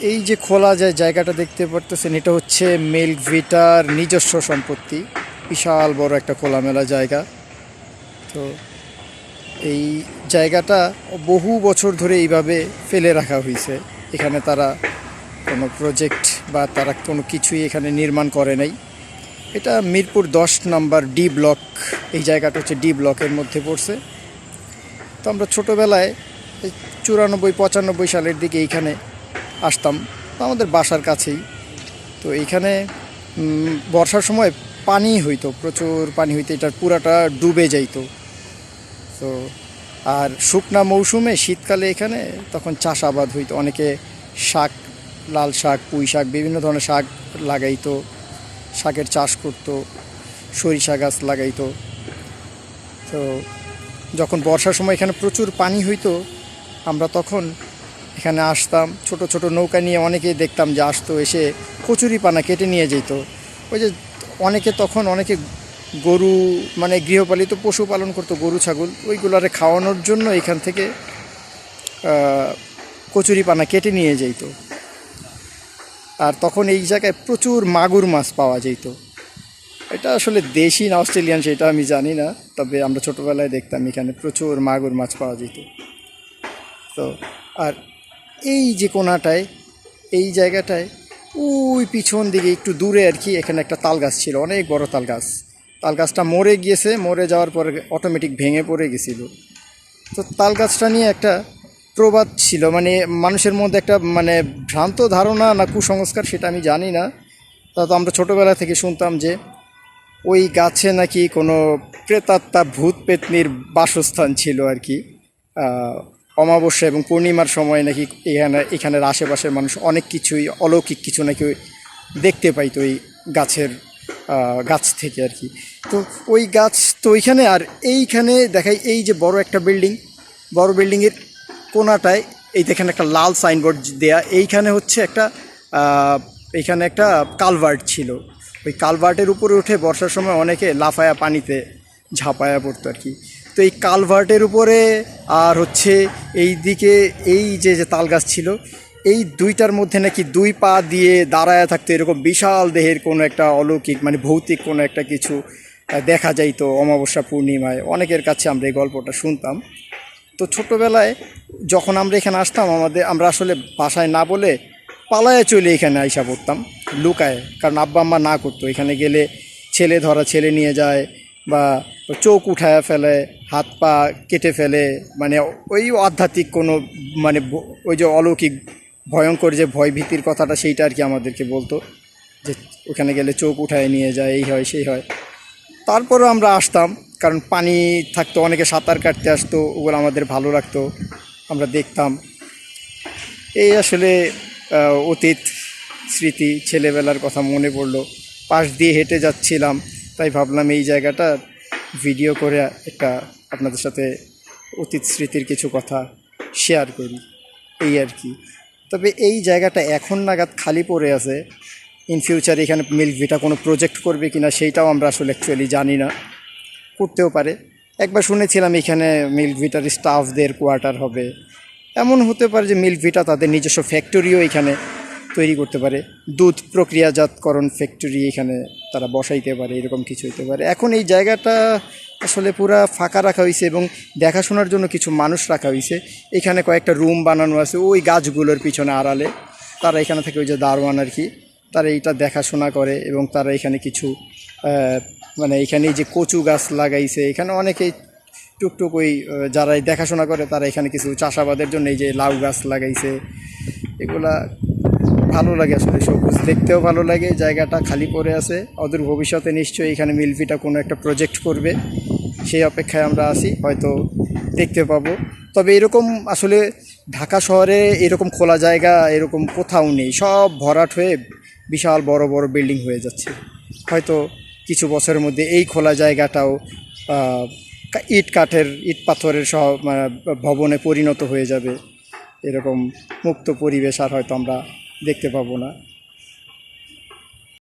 এই যে খোলা যায় জায়গাটা দেখতে পারতেছেন, এটা হচ্ছে মিল্ক ভিটার নিজস্ব সম্পত্তি। বিশাল বড় একটা খোলামেলা জায়গা। তো এই জায়গাটা বহু বছর ধরে এইভাবে ফেলে রাখা হয়েছে। এখানে তারা কোনো প্রজেক্ট বা তারা কোনো কিছুই এখানে নির্মাণ করে নাই। এটা মিরপুর দশ নাম্বার ডি ব্লক এই জায়গাটা হচ্ছে ডি ব্লকের মধ্যে পড়ছে। তো আমরা ছোটোবেলায় চুরানব্বই, পঁচানব্বই সালের দিকে এইখানে আসতাম। আমাদের বাসার কাছেই। তো এইখানে বর্ষার সময় পানি হইতো, প্রচুর পানি হইতো, এটার পুরাটা ডুবে যাইতো। তো, আর শুকনা মৌসুমে শীতকালে এখানে তখন চাষাবাদ হইতো। অনেকে শাক, লাল শাক, পুঁই শাক, বিভিন্ন ধরনের শাক লাগাইতো, শাকের চাষ করতো, সরিষা গাছ লাগাইতো। তো, যখন বর্ষার সময় এখানে প্রচুর পানি হইতো, আমরা তখন এখানে আসতাম। ছোট ছোট নৌকা নিয়ে অনেকেই দেখতাম যে আসতো, এসে কচুরি পানা কেটে নিয়ে যেত। ওই যে অনেকে তখন অনেকে গরু মানে গৃহপালিত পশু পালন করতো, গরু, ছাগল, ওইগুলারে খাওয়ানোর জন্য এখান থেকে কচুরি পানা কেটে নিয়ে যেত। আর তখন এই জায়গায় প্রচুর মাগুর মাছ পাওয়া যেত। এটা আসলে দেশি না অস্ট্রেলিয়ান সেটা আমি জানি না, তবে আমরা ছোটোবেলায় দেখতাম এখানে প্রচুর মাগুর মাছ পাওয়া যেত। তো, আর এই যে কোনাটায়, এই জায়গাটায়, ওই পিছন দিকে একটু দূরে আর কি এখানে একটা তাল গাছ ছিল, অনেক বড় তাল গাছ। তাল গাছটা মরে গিয়েছে, মরে যাওয়ার পরে অটোমেটিক ভেঙে পড়ে গেছিল। তো তাল গাছটা নিয়ে একটা প্রবাদ ছিল মানে মানুষের মধ্যে একটা মানে ভ্রান্ত ধারণা না কুসংস্কার সেটা আমি জানি না। তা তো আমরা ছোটোবেলা থেকে শুনতাম যে ওই গাছে নাকি কোনো প্রেতাত্মা ভূত পেতনির বাসস্থান ছিল আর কি। অমাবস্যা এবং পূর্ণিমার সময় নাকি এখানে, এখানের আশেপাশের মানুষ অনেক কিছুই, অলৌকিক কিছু নাকি দেখতে পাইতো ওই গাছের গাছ থেকে আর কি। তো ওই গাছ, তো ওইখানে আর এইখানে দেখাই, এই যে বড় একটা বিল্ডিং, বড় বিল্ডিংয়ের কোনাটায় এই দেখেন একটা লাল সাইনবোর্ড দেয়া, এইখানে হচ্ছে একটা এইখানে একটা কালভার্ট ছিল। ওই কালভার্টের উপরে উঠে বর্ষার সময় অনেকে লাফায়া পানিতে ঝাঁপায়া পড়তো আর কি। তো এই কালভার্টের উপরে আর হচ্ছে এই দিকে এই যে যে তাল গাছ ছিল, এই দুইটার মধ্যে নাকি দুই পা দিয়ে দাঁড়ায় থাকতো, এরকম বিশাল দেহের কোনো একটা অলৌকিক মানে ভৌতিক কোনো একটা কিছু দেখা যাইতো অমাবস্যা পূর্ণিমায়। অনেকের কাছে আমরা এই গল্পটা শুনতাম। তো ছোটোবেলায় যখন আমরা এখানে আসতাম, আমাদের, আমরা আসলে বাসায় না বলে পালায় চলে এখানে আইসা পড়তাম, লুকায়। কারণ আব্বা আম্মা না করতো। এখানে গেলে ছেলে ধরা, ছেলে নিয়ে যায় বা চোখ উঠায় ফেলে, হাত পা কেটে ফেলে মানে ওই আধ্যাত্মিক কোনো মানে ওই যে অলৌকিক ভয়ঙ্কর যে ভয় ভীতির কথাটা সেইটা আর কি আমাদেরকে বলতো, যে ওখানে গেলে চোখ উঠায় নিয়ে যায়, এই হয়, সেই হয়। তারপরেও আমরা আসতাম, কারণ পানি থাকতো, অনেকে সাঁতার কাটতে আসতো, ওগুলো আমাদের ভালো লাগতো, আমরা দেখতাম। এই আসলে অতীত স্মৃতি, ছেলেবেলার কথা মনে পড়ল। পাশ দিয়ে হেঁটে যাচ্ছিলাম তাই ভাবলাম এই জায়গাটা ভিডিও করে একটা আপনাদের সাথে অতীত স্মৃতির কিছু কথা শেয়ার করি। এই আর কি। তবে এই জায়গাটা এখন নাগাদ খালি পড়ে আছে। ইন ফিউচার এখানে মিল্ক ভিটা কোনো প্রজেক্ট করবে কিনা সেইটাও আমরা আসলে অ্যাকচুয়ালি জানি না। করতেও পারে। একবার শুনেছিলাম এখানে মিল্ক ভিটার স্টাফদের কোয়ার্টার হবে। এমন হতে পারে যে মিল্ক ভিটা তাদের নিজস্ব ফ্যাক্টরিও এখানে তৈরি করতে পারে। দুধ প্রক্রিয়াজাতকরণ ফ্যাক্টরি এখানে তারা বসাইতে পারে, এরকম কিছু হইতে পারে। এখন এই জায়গাটা আসলে পুরা ফাঁকা রাখা হয়েছে এবং দেখাশোনার জন্য কিছু মানুষ রাখা হয়েছে এখানে কয়েকটা রুম বানানো আছে, ওই গাছগুলোর পিছনে আড়ালে। তারা এখানে থেকে ওই যে দারোয়ান আর কি, তারা এইটা দেখাশোনা করে এবং তারা এখানে কিছু মানে এখানে যে কচু গাছ লাগাইছে, এখানে অনেকেই টুকটুক ওই যারা দেখাশোনা করে তারা এখানে কিছু চাষাবাদের জন্য এই যে লাউ গাছ লাগাইছে। এগুলা ভালো লাগে আসলে সবুজ দেখতেও ভালো লাগে, জায়গাটা খালি পড়ে আছে। অদূর ভবিষ্যতে নিশ্চয়ই এখানে মিলভিটা কোনো একটা প্রজেক্ট করবে। সেই অপেক্ষায় আমরা আছি, হয়তো দেখতে পাবো। তবে এরকম আসলে ঢাকা শহরে এরকম খোলা জায়গা, এরকম কোথাও নেই। সব ভরাট হয়ে বিশাল বড় বড় বিল্ডিং হয়ে যাচ্ছে। হয়তো কিছু বছরের মধ্যে এই খোলা জায়গাটাও ইট কাঠের, ইট পাথরের সহ ভবনে পরিণত হয়ে যাবে। এরকম মুক্ত পরিবেশ আর হয়তো আমরা দেখতে পাবো না।